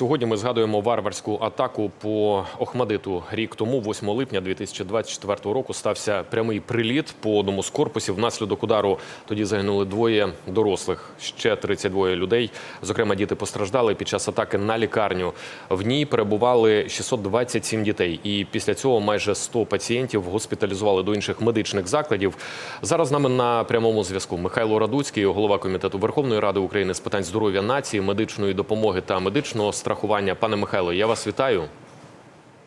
Сьогодні ми згадуємо варварську атаку по Охмадиту. Рік тому, 8 липня 2024 року, стався прямий приліт по одному з корпусів. Внаслідок удару тоді загинули двоє дорослих. Ще 32 людей. Зокрема, діти постраждали під час атаки на лікарню. В ній перебували 627 дітей. І після цього майже 100 пацієнтів госпіталізували до інших медичних закладів. Зараз з нами на прямому зв'язку Михайло Радуцький, голова комітету Верховної Ради України з питань здоров'я нації, медичної допомоги та медичного страхування. Пане Михайло, я вас вітаю.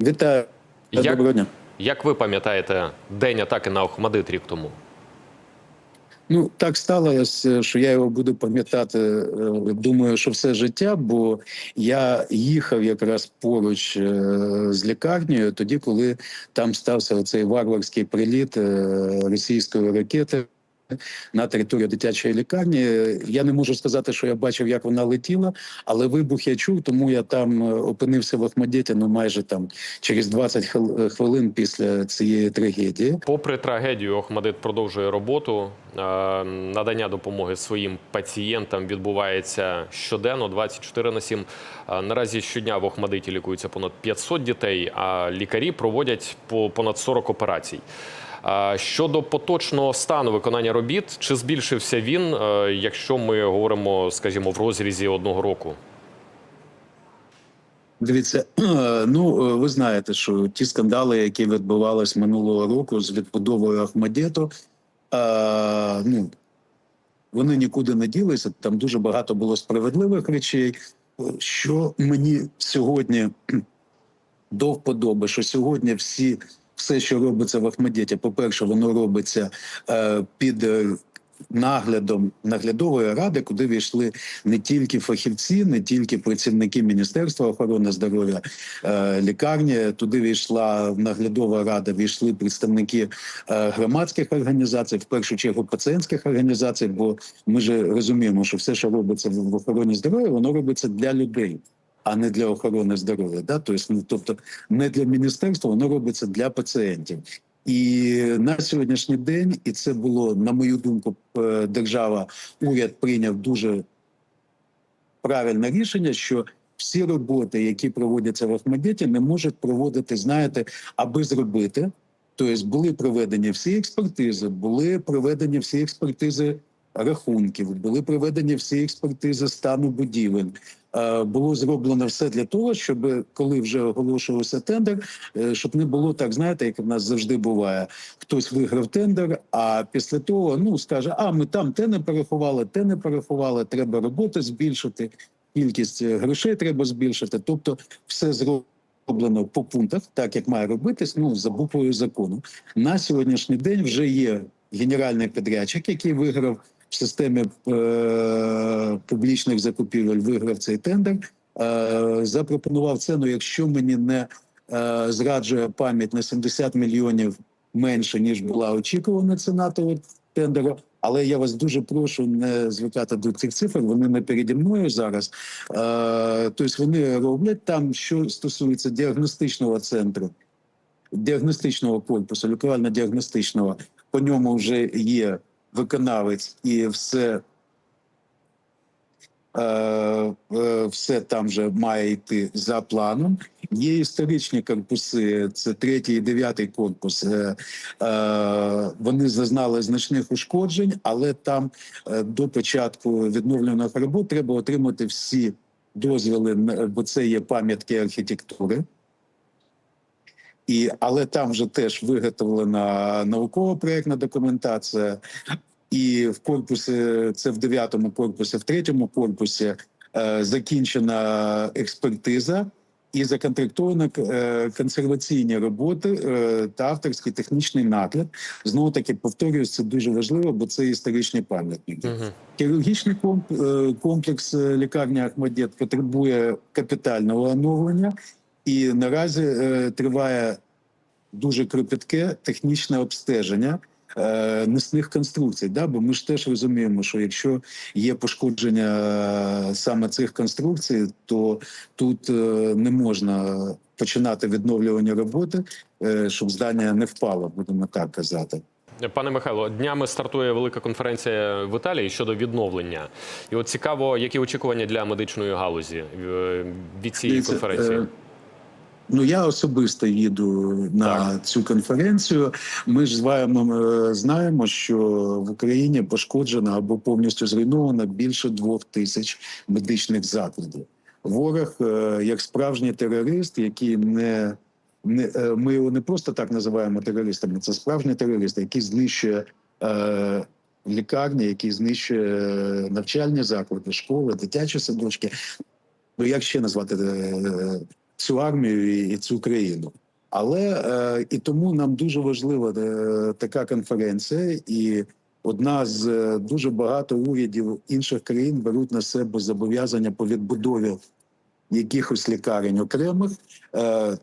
Вітаю. Як- дня. Як ви пам'ятаєте день атаки на Охмадит рік тому? Ну так сталося, що я його буду пам'ятати. е, Думаю, що все життя, бо я їхав якраз поруч е, з лікарнею, тоді, коли там стався оцей варварський приліт е, російської ракети. На територію дитячої лікарні я не можу сказати, що я бачив, як вона летіла, але вибух я чув, тому я там е, опинився в Ахмадіті, ну майже там через 20 хвил- хвилин після цієї трагедії. Попри трагедію, Охмадит продовжує роботу. Е, Надання допомоги своїм пацієнтам відбувається щоденно, 24 на 7. Е, Наразі щодня в Охмадиті лікується понад 500 дітей, а лікарі проводять по понад 40 операцій. Щодо поточного стану виконання робіт, чи збільшився він, е, якщо ми говоримо, скажімо, в розрізі одного року? Дивіться, ну е, ви знаєте, що ті скандали, які відбувалися минулого року з відбудовою Ахмадєту, е, ну вони нікуди не ділися. Там дуже багато було справедливих речей. Що мені сьогодні до вподоби, що сьогодні всі, все, що робиться в Ахмадєті, по-перше, воно робиться е, під е, наглядом наглядової ради, куди війшли не тільки фахівці, не тільки працівники Міністерства охорони здоров'я, е, лікарні. Туди війшла наглядова рада, війшли представники е, громадських організацій, в першу чергу пацієнтських організацій. Бо ми ж розуміємо, що все, що робиться в охороні здоров'я, воно робиться для людей. А не для охорони здоров'я, да, тобто, ну, тобто не для міністерства, воно робиться для пацієнтів. І на сьогоднішній день, і це було, на мою думку, держава, уряд прийняв дуже правильне рішення, що всі роботи, які проводяться в Ахмадіті, не можуть проводити, знаєте, аби зробити. Тобто були проведені всі експертизи, були проведені всі експертизи рахунків, були проведені всі експертизи стану будівель. Е, Було зроблено все для того, щоб коли вже оголошувався тендер, е, щоб не було так, знаєте, як в нас завжди буває. Хтось виграв тендер, а після того ну скаже: а ми там те не переховали, те не переховали, треба роботи збільшити, кількість е, грошей треба збільшити. Тобто, все зроблено по пунктах, так як має робитись, ну за буквою закону. На сьогоднішній день вже є генеральний підрядчик, який виграв в системі е- публічних закупівель, виграв цей тендер. Е- запропонував ціну, якщо мені не е- зраджує пам'ять на 70 мільйонів менше ніж була очікувана ціна того тендеру. Але я вас дуже прошу не звикати до цих цифр. Вони не переді мною зараз. Е, тобто вони роблять там, що стосується діагностичного центру, діагностичного корпусу, лікувально-діагностичного. По ньому вже є виконавець і все. Е, е, все там вже має йти за планом. Є історичні корпуси, це третій і дев'ятий корпус. Е, е, вони зазнали значних ушкоджень, але там е, до початку відновлених робот треба отримати всі дозволи, бо це є пам'ятки архітектури. І, але там вже теж виготовлена науково-проєктна документація. І в корпусі, це в дев'ятому корпусі, в третьому корпусі е, закінчена експертиза і законтрактовано е, консерваційні роботи е, та авторський технічний нагляд. Знову таки повторюю, це дуже важливо, бо це історичні пам'ятники. Угу. Хірургічний комп- е, комплекс лікарні Ахмадєт потребує капітального оновлення, і наразі триває дуже кропітке технічне обстеження. е, Несних конструкцій, да, бо ми ж теж розуміємо, що якщо є пошкодження е, саме цих конструкцій, то тут е, не можна починати відновлювання роботи, е, щоб здання не впало, будемо так казати. Пане Михайло, днями стартує велика конференція в Італії щодо відновлення. І от цікаво, які очікування для медичної галузі від цієї конференції? Ну я особисто їду на цю конференцію. Ми ж з вами е, знаємо, що в Україні пошкоджено або повністю зруйновано більше двох тисяч медичних закладів. Ворог, е, як справжній терорист, який не, не е, ми його не просто так називаємо терористами. Це справжній терорист, який знищує. Е, Лікарні, який знищує навчальні заклади, школи, дитячі садочки. Ну як ще назвати цю армію і, цю країну? Але е, і тому нам дуже важлива е, така конференція, і одна з е, дуже багато урядів інших країн беруть на себе зобов'язання по відбудові якихось лікарень окремих.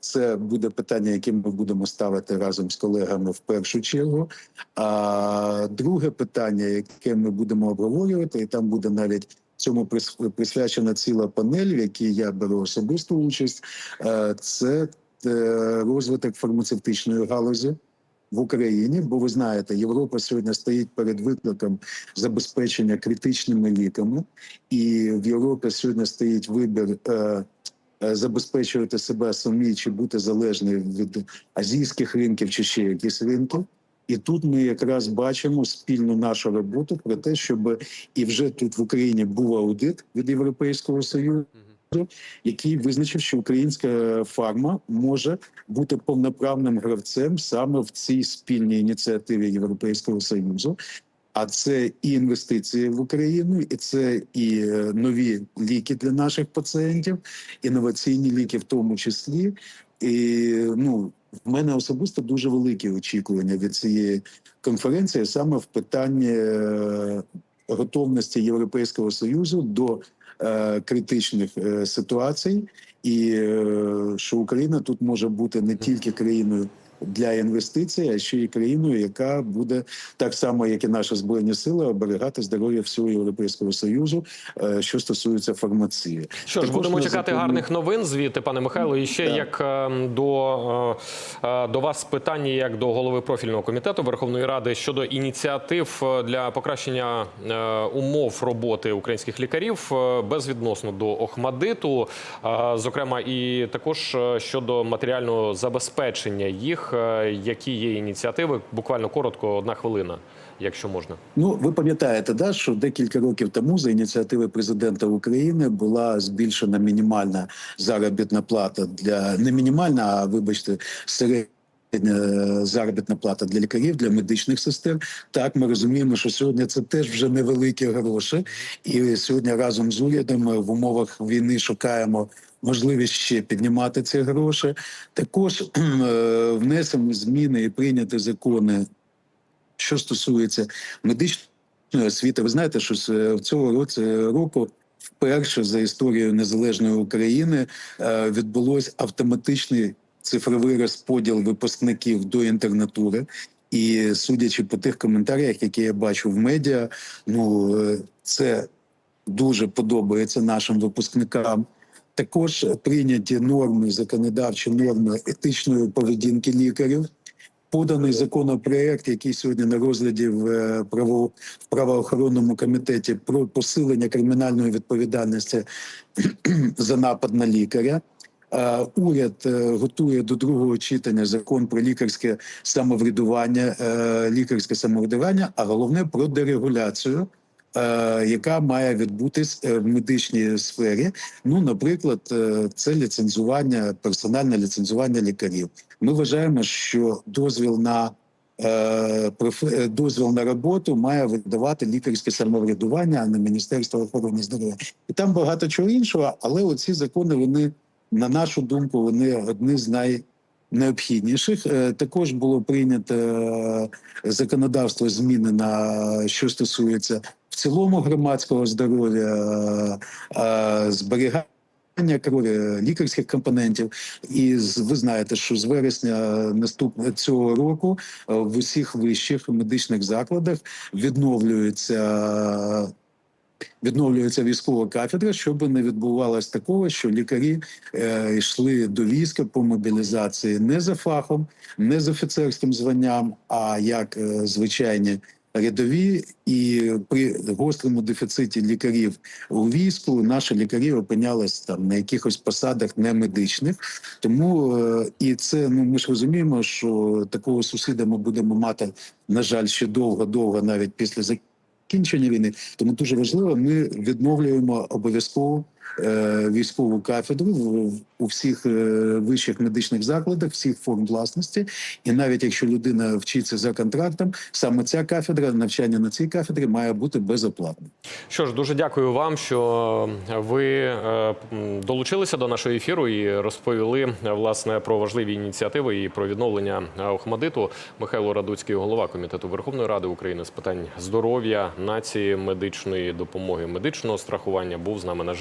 Це буде питання, яке ми будемо ставити разом з колегами в першу чергу. А друге питання, яке ми будемо обговорювати, і там буде навіть цьому прис- присвячена ціла панель, в якій я беру особисту участь. е, Це е, розвиток фармацевтичної галузі в Україні. Бо ви знаєте, Європа сьогодні стоїть перед викликом забезпечення критичними ліками, і в Європі сьогодні стоїть вибір. е, Забезпечувати себе самі чи бути залежні від азійських ринків чи ще якісь ринки. І тут ми якраз бачимо спільну нашу роботу про те, щоб і вже тут в Україні був аудит від Європейського союзу, який визначив, що українська фарма може бути повноправним гравцем саме в цій спільній ініціативі Європейського союзу. А це і інвестиції в Україну, і це і е, нові ліки для наших пацієнтів, інноваційні ліки, в тому числі. І ну в мене особисто дуже великі очікування від цієї конференції саме в питанні е, готовності Європейського союзу до е, критичних е, ситуацій, і е, що Україна тут може бути не тільки країною. Для інвестицій, а ще й країною, яка буде так само, як і наші збройні сили, оберігати здоров'я всього європейського союзу, е, що стосується фармації. Що ж, будемо чекати запевнили- гарних новин звідти, пане Михайло. І ще Так. як е, до, е, е, до вас питання, як до голови профільного комітету Верховної Ради щодо ініціатив для покращення умов роботи українських лікарів безвідносно до Охмадиту, зокрема, і також щодо матеріального забезпечення їх. Е, Які є ініціативи? Буквально коротко, одна хвилина, якщо можна. Ну, ви пам'ятаєте, да, що декілька років тому за ініціативи президента України була збільшена мінімальна заробітна плата для не мінімальна, а вибачте, середня. Е, Заробітна плата для лікарів, для медичних сестер. Так, ми розуміємо, що сьогодні це теж вже невеликі гроші, і сьогодні разом з урядом ми в умовах війни шукаємо можливість ще піднімати ці гроші. Також е, внесемо зміни і прийняти закони що стосується медичної освіти, ви знаєте, що е, цього році року вперше за історією незалежної України е, відбулось автоматичний цифровий розподіл випускників до інтернатури. І судячи по тих коментарях, які я бачу в медіа, ну е, це дуже подобається нашим випускникам. Також прийняті норми, законодавчі норми етичної поведінки лікарів поданий законопроект, який сьогодні на розгляді в е, право в правоохоронному комітеті про посилення кримінальної відповідальності за напад на лікаря. Е, Уряд е, готує до другого читання закон про лікарське самоврядування, е, лікарське самоврядування, а головне про дерегуляцію. Яка має відбутись в медичній сфері? Ну, наприклад, це ліцензування, персональне ліцензування лікарів. Ми вважаємо, що дозвіл на дозвіл на роботу має видавати лікарське самоврядування, а не Міністерство охорони здоров'я. І там багато чого іншого, але оці закони, вони, на нашу думку, вони одні з найнеобхідніших. Е, Також було прийнято е, законодавство зміни на що стосується в цілому громадського здоров'я, е, зберігання крові, лікарських компонентів. І ви знаєте, що з вересня наступного цього року в усіх вищих медичних закладах відновлюється відновлюється військова кафедра, щоб не відбувалось такого, що лікарі е, йшли до війська по мобілізації не за фахом, не з офіцерським званням, а як е, звичайні рядові. І при гострому дефіциті лікарів у війську наші лікарі опинялись там на якихось посадах не медичних. Тому е, і це ну ми ж розуміємо, що такого сусіда ми будемо мати, на жаль, ще довго-довго, навіть після закінчення війни. Тому дуже важливо, ми відновлюємо обов'язково військову кафедру у всіх е, вищих медичних закладах, всіх форм власності. І навіть якщо людина вчиться за контрактом, саме ця кафедра, навчання на цій кафедрі має бути безоплатним. Що ж, дуже дякую вам, що ви е, долучилися до нашого ефіру і розповіли е, власне про важливі ініціативи і про відновлення е, Охмадиту. Михайло Радуцький, голова комітету Верховної Ради України з питань здоров'я, нації, медичної допомоги, медичного страхування, був з нами наживо.